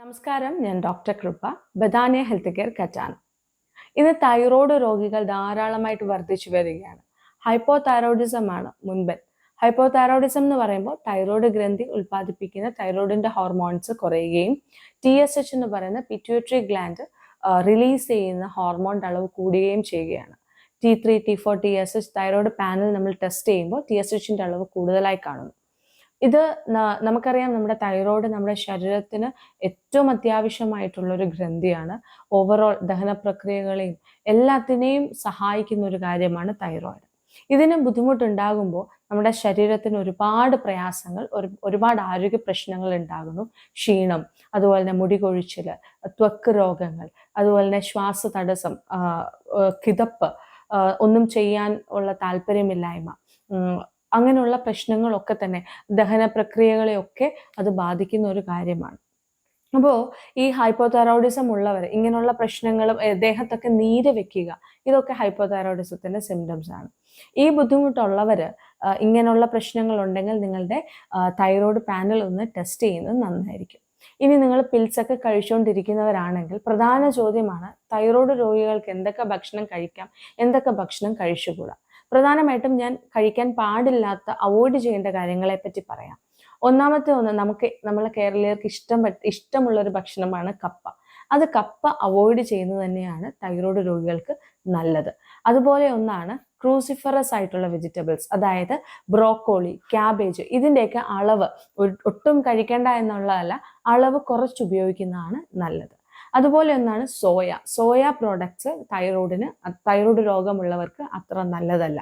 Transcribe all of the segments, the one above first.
നമസ്കാരം ഞാൻ ഡോക്ടർ കൃപ ബദാനിയ ഹെൽത്ത് കെയർ കറ്റാണ് ഇന്ന് തൈറോയ്ഡ് രോഗികൾ ധാരാളമായിട്ട് വർദ്ധിച്ചു വരികയാണ്. ഹൈപ്പോ തൈറോയിഡിസം ആണ് മുൻപൻ ഹൈപ്പോ തൈറോയിഡിസം എന്ന് പറയുമ്പോൾ തൈറോയ്ഡ് ഗ്രന്ഥി ഉൽപ്പാദിപ്പിക്കുന്ന തൈറോയിഡിന്റെ ഹോർമോൺസ് കുറയുകയും ടി എസ് എച്ച് എന്ന് പറയുന്ന പിറ്റ്യൂട്ടറി ഗ്ലാൻഡ് റിലീസ് ചെയ്യുന്ന ഹോർമോണിന്റെ അളവ് കൂടുകയും ചെയ്യുകയാണ്. T three T four T S H thyroid panel നമ്മൾ ടെസ്റ്റ് ചെയ്യുമ്പോൾ ടി എസ് എച്ചിന്റെ അളവ് കൂടുതലായി കാണുന്നു. ഇത് നമുക്കറിയാം നമ്മുടെ തൈറോയ്ഡ് നമ്മുടെ ശരീരത്തിന് ഏറ്റവും അത്യാവശ്യമായിട്ടുള്ള ഒരു ഗ്രന്ഥിയാണ്. ഓവറോൾ ദഹന പ്രക്രിയകളെയും എല്ലാത്തിനെയും സഹായിക്കുന്ന ഒരു കാര്യമാണ് തൈറോയ്ഡ്. ഇതിന് ബുദ്ധിമുട്ടുണ്ടാകുമ്പോൾ നമ്മുടെ ശരീരത്തിന് ഒരുപാട് പ്രയാസങ്ങൾ ഒരു ഒരുപാട് ആരോഗ്യ പ്രശ്നങ്ങൾ ഉണ്ടാകുന്നു. ക്ഷീണം അതുപോലെ തന്നെ മുടി കൊഴിച്ചിൽ ത്വക്ക് രോഗങ്ങൾ അതുപോലെ തന്നെ ശ്വാസ തടസ്സം കിതപ്പ് ഒന്നും ചെയ്യാൻ ഉള്ള താല്പര്യമില്ലായ്മ അങ്ങനെയുള്ള പ്രശ്നങ്ങളൊക്കെ തന്നെ ദഹന പ്രക്രിയകളെയൊക്കെ അത് ബാധിക്കുന്ന ഒരു കാര്യമാണ്. അപ്പോൾ ഈ ഹൈപ്പോതൈറോയിഡിസം ഉള്ളവർ ഇങ്ങനെയുള്ള പ്രശ്നങ്ങളും ദേഹത്തൊക്കെ നീര് വെക്കുക ഇതൊക്കെ ഹൈപ്പോതൈറോയിഡിസത്തിന്റെ സിംറ്റംസ് ആണ്. ഈ ബുദ്ധിമുട്ടുള്ളവർ ഇങ്ങനെയുള്ള പ്രശ്നങ്ങൾ ഉണ്ടെങ്കിൽ നിങ്ങളുടെ തൈറോയ്ഡ് പാനൽ ഒന്ന് ടെസ്റ്റ് ചെയ്യുന്നത് നന്നായിരിക്കും. ഇനി നിങ്ങൾ പിൽസൊക്കെ കഴിച്ചുകൊണ്ടിരിക്കുന്നവരാണെങ്കിൽ പ്രധാന ചോദ്യമാണ് തൈറോയ്ഡ് രോഗികൾക്ക് എന്തൊക്കെ ഭക്ഷണം കഴിക്കാം എന്തൊക്കെ ഭക്ഷണം കഴിച്ചുകൂടാ? പ്രധാനമായിട്ടും ഞാൻ കഴിക്കാൻ പാടില്ലാത്ത അവോയ്ഡ് ചെയ്യേണ്ട കാര്യങ്ങളെ പറ്റി പറയാം. ഒന്നാമത്തെ ഒന്ന് നമുക്ക് നമ്മളെ കേരളീയർക്ക് ഇഷ്ടം ഇഷ്ടമുള്ള ഒരു ഭക്ഷണമാണ് കപ്പ. അത് കപ്പ അവോയ്ഡ് ചെയ്യുന്നത് തന്നെയാണ് തൈറോയ്ഡ് രോഗികൾക്ക് നല്ലത്. അതുപോലെ ഒന്നാണ് ക്രൂസിഫറസ് ആയിട്ടുള്ള വെജിറ്റബിൾസ് അതായത് ബ്രോക്കോളി ക്യാബേജ് ഇതിന്റെയൊക്കെ അളവ് ഒട്ടും കഴിക്കേണ്ട എന്നുള്ളതല്ല അളവ് കുറച്ച് ഉപയോഗിക്കുന്നതാണ് നല്ലത്. അതുപോലെ ഒന്നാണ് സോയ. സോയ പ്രോഡക്ട്സ് തൈറോയിഡിന് തൈറോയിഡ് രോഗമുള്ളവർക്ക് അത്ര നല്ലതല്ല.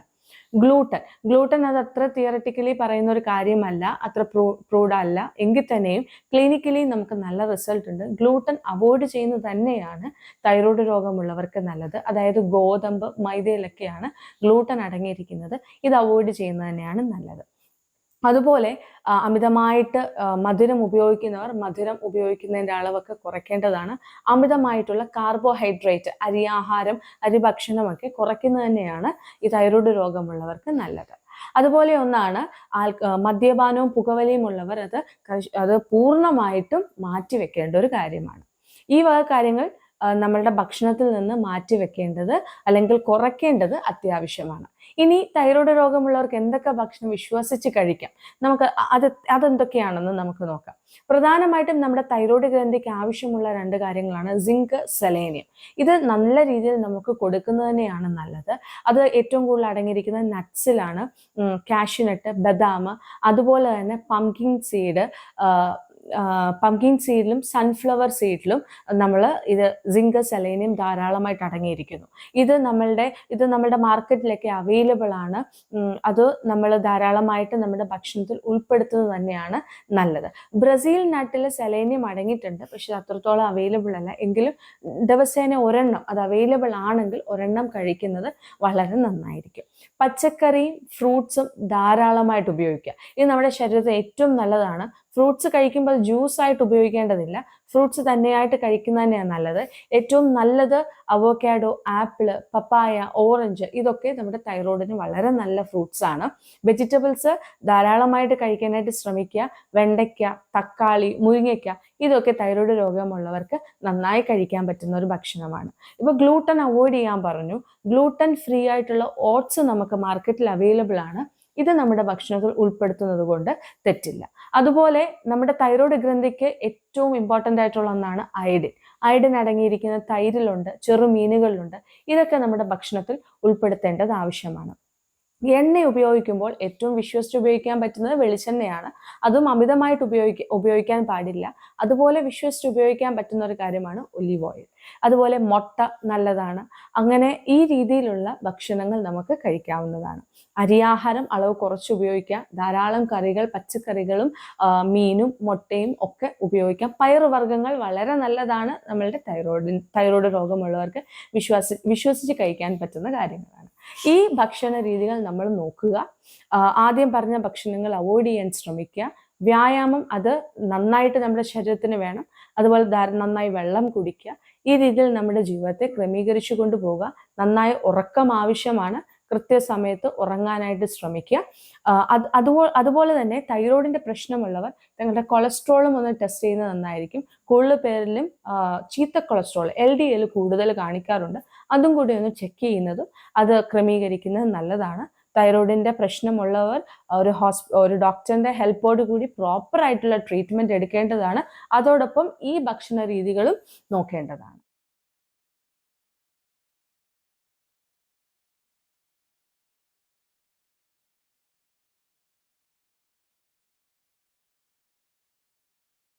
ഗ്ലൂട്ടൻ ഗ്ലൂട്ടൻ അത് അത്ര തിയററ്റിക്കലി പറയുന്ന ഒരു കാര്യമല്ല അത്ര പ്രൂ പ്രൂഡ് അല്ല. എങ്കിൽ തന്നെയും ക്ലിനിക്കലി നമുക്ക് നല്ല റിസൾട്ട് ഉണ്ട്. ഗ്ലൂട്ടൻ അവോയ്ഡ് ചെയ്യുന്നത് തന്നെയാണ് തൈറോയ്ഡ് രോഗമുള്ളവർക്ക് നല്ലത്. അതായത് ഗോതമ്പ് മൈദയിലൊക്കെയാണ് ഗ്ലൂട്ടൻ അടങ്ങിയിരിക്കുന്നത്. ഇത് അവോയ്ഡ് ചെയ്യുന്നത് തന്നെയാണ് നല്ലത്. അതുപോലെ അമിതമായിട്ട് മധുരം ഉപയോഗിക്കുന്നവർ മധുരം ഉപയോഗിക്കുന്നതിന്റെ അളവൊക്കെ കുറയ്ക്കേണ്ടതാണ്. അമിതമായിട്ടുള്ള കാർബോഹൈഡ്രേറ്റ് അരി ആഹാരം അരി ഭക്ഷണമൊക്കെ കുറയ്ക്കുന്നത് തന്നെയാണ് ഈ തൈറോയ്ഡ് രോഗമുള്ളവർക്ക് നല്ലത്. അതുപോലെ ഒന്നാണ് ആൽ മദ്യപാനവും പുകവലിയും ഉള്ളവർ അത് അത് പൂർണമായിട്ടും മാറ്റിവെക്കേണ്ട ഒരു കാര്യമാണ്. ഈ വക കാര്യങ്ങൾ നമ്മളുടെ ഭക്ഷണത്തിൽ നിന്ന് മാറ്റി മാറ്റിവെക്കേണ്ടത് അല്ലെങ്കിൽ കുറയ്ക്കേണ്ടത് അത്യാവശ്യമാണ്. ഇനി തൈറോയ്ഡ് രോഗമുള്ളവർക്ക് എന്തൊക്കെ ഭക്ഷണം വിശ്വസിച്ച് കഴിക്കാം? നമുക്ക് അത് അതെന്തൊക്കെയാണെന്ന് നമുക്ക് നോക്കാം. പ്രധാനമായിട്ടും നമ്മുടെ തൈറോയ്ഡ് ഗ്രന്ഥിക്ക് ആവശ്യമുള്ള രണ്ട് കാര്യങ്ങളാണ് സിങ്ക് സെലേനിയം. ഇത് നല്ല രീതിയിൽ നമുക്ക് കൊടുക്കുന്നത് തന്നെയാണ് നല്ലത്. അത് ഏറ്റവും കൂടുതൽ അടങ്ങിയിരിക്കുന്നത് നട്ട്സിലാണ് കാഷ്യൂനട്ട് ബദാം അതുപോലെ തന്നെ പംകിങ് സീഡ് പംകിൻ സീഡിലും സൺഫ്ലവർ സീഡിലും നമ്മൾ ഇത് സിങ്ക സെലേനിയം ധാരാളമായിട്ട് അടങ്ങിയിരിക്കുന്നു. ഇത് നമ്മളുടെ ഇത് നമ്മുടെ മാർക്കറ്റിലൊക്കെ അവൈലബിൾ ആണ്. അത് നമ്മൾ ധാരാളമായിട്ട് നമ്മുടെ ഭക്ഷണത്തിൽ ഉൾപ്പെടുത്തുന്നത് തന്നെയാണ് നല്ലത്. ബ്രസീൽ നാട്ടിൽ സെലേനിയം അടങ്ങിയിട്ടുണ്ട്. പക്ഷെ അത് അത്രത്തോളം അവൈലബിൾ അല്ല. എങ്കിലും ദിവസേന ഒരെണ്ണം അത് അവൈലബിൾ ആണെങ്കിൽ ഒരെണ്ണം കഴിക്കുന്നത് വളരെ നന്നായിരിക്കും. പച്ചക്കറിയും ഫ്രൂട്ട്സും ധാരാളമായിട്ട് ഉപയോഗിക്കുക. ഇത് നമ്മുടെ ശരീരത്തിന് ഏറ്റവും നല്ലതാണ് ഫ്രൂട്ട്സ് കഴിക്കുമ്പോൾ ജ്യൂസ് ആയിട്ട് ഉപയോഗിക്കേണ്ടതില്ല. ഫ്രൂട്ട്സ് തന്നെയായിട്ട് കഴിക്കുന്നത് തന്നെയാണ് നല്ലത്. ഏറ്റവും നല്ലത് അവോക്കാഡോ ആപ്പിൾ പപ്പായ ഓറഞ്ച് ഇതൊക്കെ നമ്മുടെ തൈറോയിഡിന് വളരെ നല്ല ഫ്രൂട്ട്സ് ആണ്. വെജിറ്റബിൾസ് ധാരാളമായിട്ട് കഴിക്കാനായിട്ട് ശ്രമിക്കുക. വെണ്ടയ്ക്ക തക്കാളി മുരിങ്ങയ്ക്ക ഇതൊക്കെ തൈറോയിഡ് രോഗമുള്ളവർക്ക് നന്നായി കഴിക്കാൻ പറ്റുന്ന ഒരു ഭക്ഷണമാണ്. ഇപ്പൊ ഗ്ലൂട്ടൻ അവോയ്ഡ് ചെയ്യാൻ പറഞ്ഞു. ഗ്ലൂട്ടൻ ഫ്രീ ആയിട്ടുള്ള ഓട്സ് നമുക്ക് മാർക്കറ്റിൽ അവൈലബിൾ ആണ്. ഇത് നമ്മുടെ ഭക്ഷണത്തിൽ ഉൾപ്പെടുത്തുന്നത് കൊണ്ട് തെറ്റില്ല. അതുപോലെ നമ്മുടെ തൈറോയ്ഡ് ഗ്രന്ഥിക്ക് ഏറ്റവും ഇമ്പോർട്ടന്റ് ആയിട്ടുള്ള ഒന്നാണ് അയഡിൻ. അയഡിൻ അടങ്ങിയിരിക്കുന്ന തൈരിലുണ്ട് ചെറുമീനുകളിലുണ്ട് ഇതൊക്കെ നമ്മുടെ ഭക്ഷണത്തിൽ ഉൾപ്പെടുത്തേണ്ടത് ആവശ്യമാണ്. എണ്ണ ഉപയോഗിക്കുമ്പോൾ ഏറ്റവും വിശ്വസിച്ച് ഉപയോഗിക്കാൻ പറ്റുന്നത് വെളിച്ചെണ്ണയാണ്. അതും അമിതമായിട്ട് ഉപയോഗിക്ക ഉപയോഗിക്കാൻ പാടില്ല. അതുപോലെ വിശ്വസിച്ച് ഉപയോഗിക്കാൻ പറ്റുന്ന ഒരു കാര്യമാണ് ഒലിവ് ഓയിൽ. അതുപോലെ മുട്ട നല്ലതാണ്. അങ്ങനെ ഈ രീതിയിലുള്ള ഭക്ഷണങ്ങൾ നമുക്ക് കഴിക്കാവുന്നതാണ്. അരിയാഹാരം അളവ് കുറച്ച് ഉപയോഗിക്കാം. ധാരാളം കറികൾ പച്ചക്കറികളും മീനും മുട്ടയും ഒക്കെ ഉപയോഗിക്കാം. പയറുവർഗങ്ങൾ വളരെ നല്ലതാണ് നമ്മളുടെ തൈറോയിഡ് തൈറോയ്ഡ് രോഗമുള്ളവർക്ക് വിശ്വാസി വിശ്വസിച്ച് കഴിക്കാൻ പറ്റുന്ന കാര്യങ്ങളാണ്. ഈ ഭക്ഷണ രീതികൾ നമ്മൾ നോക്കുക. ആദ്യം പറഞ്ഞ ഭക്ഷണങ്ങൾ അവോയ്ഡ് ചെയ്യാൻ ശ്രമിക്കുക. വ്യായാമം അത് നന്നായിട്ട് നമ്മുടെ ശരീരത്തിന് വേണം. അതുപോലെ നന്നായി വെള്ളം കുടിക്കുക. ഈ രീതിയിൽ നമ്മുടെ ജീവിതത്തെ ക്രമീകരിച്ചു കൊണ്ടുപോകുക നന്നായി ഉറക്കം ആവശ്യമാണ്. കൃത്യസമയത്ത് ഉറങ്ങാനായിട്ട് ശ്രമിക്കുക. അത് അതുപോലെ അതുപോലെ തന്നെ തൈറോയിഡിന്റെ പ്രശ്നമുള്ളവർ തങ്ങളുടെ കൊളസ്ട്രോളും ഒന്ന് ടെസ്റ്റ് ചെയ്യുന്നത് നന്നായിരിക്കും. കൂടുതൽ പേരിലും ചീത്ത കൊളസ്ട്രോൾ എൽ ഡി എൽ കൂടുതൽ കാണിക്കാറുണ്ട്. അതും കൂടി ഒന്ന് ചെക്ക് ചെയ്യുന്നതും അത് ക്രമീകരിക്കുന്നത് നല്ലതാണ്. തൈറോയിഡിന്റെ പ്രശ്നമുള്ളവർ ഒരു ഹോസ് ഒരു ഡോക്ടറിന്റെ ഹെൽപ്പോട് കൂടി പ്രോപ്പർ ആയിട്ടുള്ള ട്രീറ്റ്മെന്റ് എടുക്കേണ്ടതാണ്. അതോടൊപ്പം ഈ ഭക്ഷണ രീതികളും നോക്കേണ്ടതാണ്.